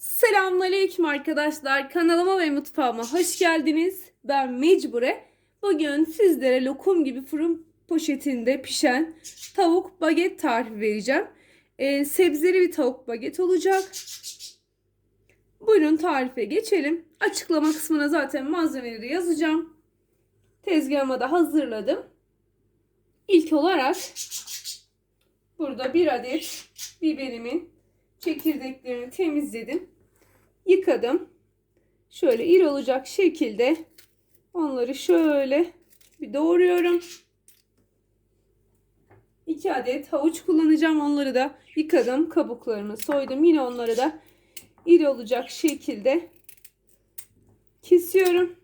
Selamünaleyküm arkadaşlar. Kanalıma ve mutfağıma hoş geldiniz. Ben Mecbure. Bugün sizlere lokum gibi fırın poşetinde pişen tavuk baget tarifi vereceğim. Ee, sebzeli bir tavuk baget olacak. Buyurun tarife geçelim. Açıklama kısmına zaten malzemeleri yazacağım. Tezgahıma da hazırladım. İlk olarak burada bir adet biberimin çekirdeklerini temizledim. Yıkadım. Şöyle iri olacak şekilde onları şöyle bir doğruyorum. 2 adet havuç kullanacağım. Onları da yıkadım. Kabuklarını soydum. Yine onları da iri olacak şekilde kesiyorum.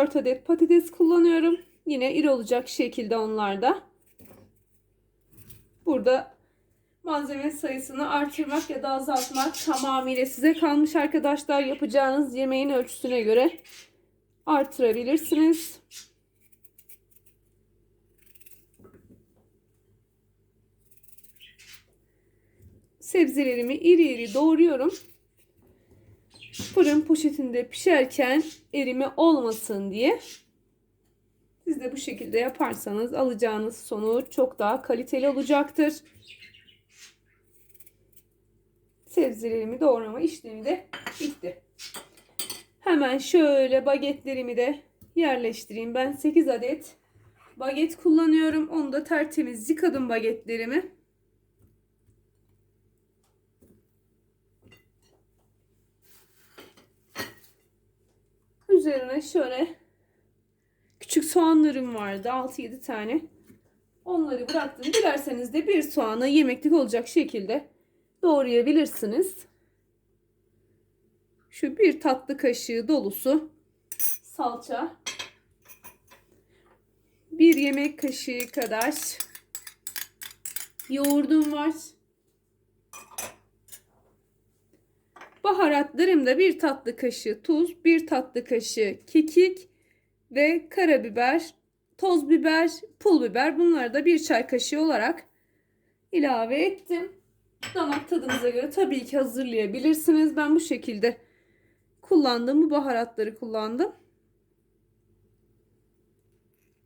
Dört adet patates kullanıyorum. Yine iri olacak şekilde onlar da. Burada malzeme sayısını artırmak ya da azaltmak tamamıyla size kalmış arkadaşlar. Yapacağınız yemeğin ölçüsüne göre artırabilirsiniz. Sebzelerimi iri iri doğruyorum. Fırın poşetinde pişerken erime olmasın diye siz de bu şekilde yaparsanız alacağınız sonuç çok daha kaliteli olacaktır. Sebzelerimi doğrama işlemi de bitti. Hemen şöyle bagetlerimi de yerleştireyim. Ben 8 adet baget kullanıyorum. Onu da tertemiz yıkadım bagetlerimi. Üzerine şöyle küçük soğanlarım vardı. 6-7 tane. Onları bıraktım. Dilerseniz de bir soğanı yemeklik olacak şekilde doğrayabilirsiniz. Şu bir tatlı kaşığı dolusu salça. Bir yemek kaşığı kadar yoğurdum var. Baharatlarımda bir tatlı kaşığı tuz, bir tatlı kaşığı kekik ve karabiber, toz biber, pul biber bunları da bir çay kaşığı olarak ilave ettim. Damak tadınıza göre tabii ki hazırlayabilirsiniz. Ben bu şekilde kullandığım bu baharatları kullandım.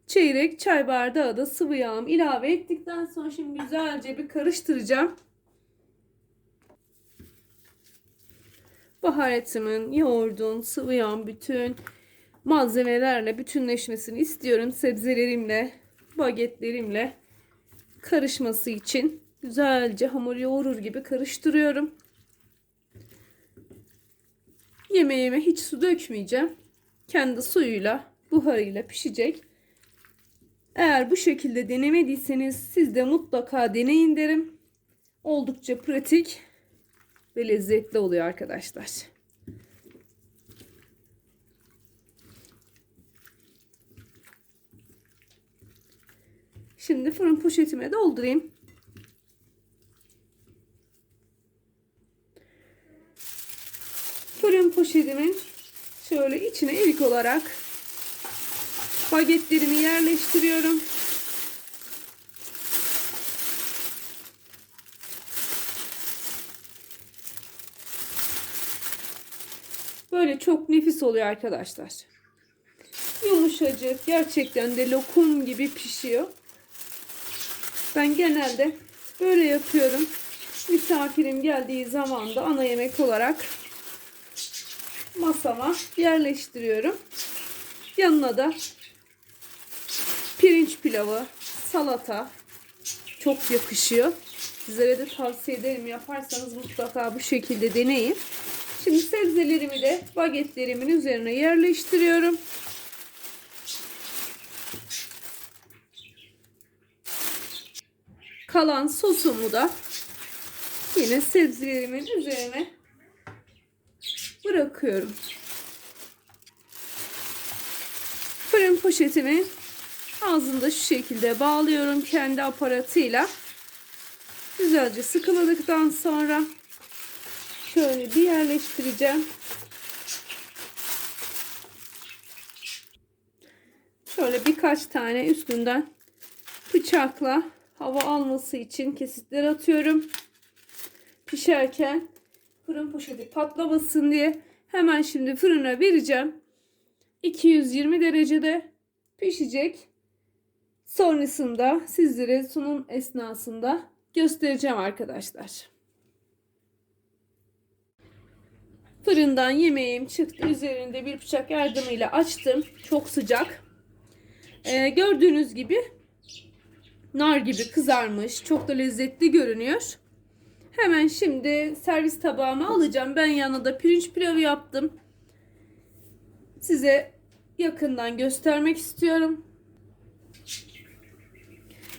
Çeyrek çay bardağı da sıvı yağım ilave ettikten sonra şimdi güzelce bir karıştıracağım. Baharatımın, yoğurdun, sıvı yağın bütün malzemelerle bütünleşmesini istiyorum. Sebzelerimle, bagetlerimle karışması için güzelce hamur yoğurur gibi karıştırıyorum. Yemeğime hiç su dökmeyeceğim. Kendi suyuyla, buharıyla pişecek. Eğer bu şekilde denemediyseniz siz de mutlaka deneyin derim. Oldukça pratik ve lezzetli oluyor arkadaşlar. Şimdi fırın poşetime doldurayım. Fırın poşetimin şöyle içine ilk olarak bagetlerimi yerleştiriyorum. Böyle çok nefis oluyor arkadaşlar. Yumuşacık. Gerçekten de lokum gibi pişiyor. Ben genelde böyle yapıyorum. Misafirim geldiği zaman da ana yemek olarak masama yerleştiriyorum. Yanına da pirinç pilavı, salata çok yakışıyor. Sizlere de tavsiye ederim. Yaparsanız mutlaka bu şekilde deneyin. Şimdi sebzelerimi de bagetlerimin üzerine yerleştiriyorum. Kalan sosumu da yine sebzelerimin üzerine bırakıyorum. Fırın poşetimi ağzında şu şekilde bağlıyorum kendi aparatıyla. Güzelce sıkıladıktan sonra şöyle bir yerleştireceğim. Şöyle birkaç tane üstünden bıçakla hava alması için kesitler atıyorum. Pişerken fırın poşeti patlamasın diye hemen şimdi fırına vereceğim. 220 derecede pişecek. Sonrasında sizlere sunum esnasında göstereceğim arkadaşlar. Fırından yemeğim çıktı. Üzerinde bir bıçak yardımıyla açtım. Çok sıcak. Ee, gördüğünüz gibi nar gibi kızarmış. Çok da lezzetli görünüyor. Hemen şimdi servis tabağıma alacağım. Ben yanına da pirinç pilavı yaptım. Size yakından göstermek istiyorum.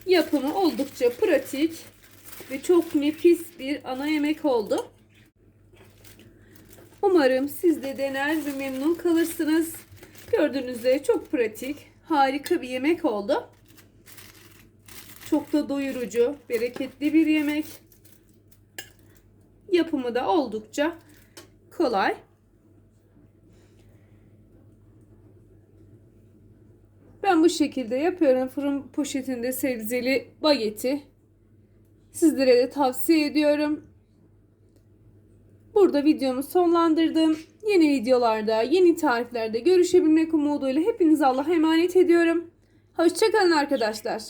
Yapımı oldukça pratik ve çok nefis bir ana yemek oldu. Umarım siz de dener ve memnun kalırsınız. Gördüğünüz üzere çok pratik, harika bir yemek oldu. Çok da doyurucu, bereketli bir yemek. Yapımı da oldukça kolay. Ben bu şekilde yapıyorum. Fırın poşetinde sebzeli bageti. Sizlere de tavsiye ediyorum. Burada videomu sonlandırdım. Yeni videolarda, yeni tariflerde görüşebilmek umuduyla hepinizi Allah'a emanet ediyorum. Hoşçakalın arkadaşlar.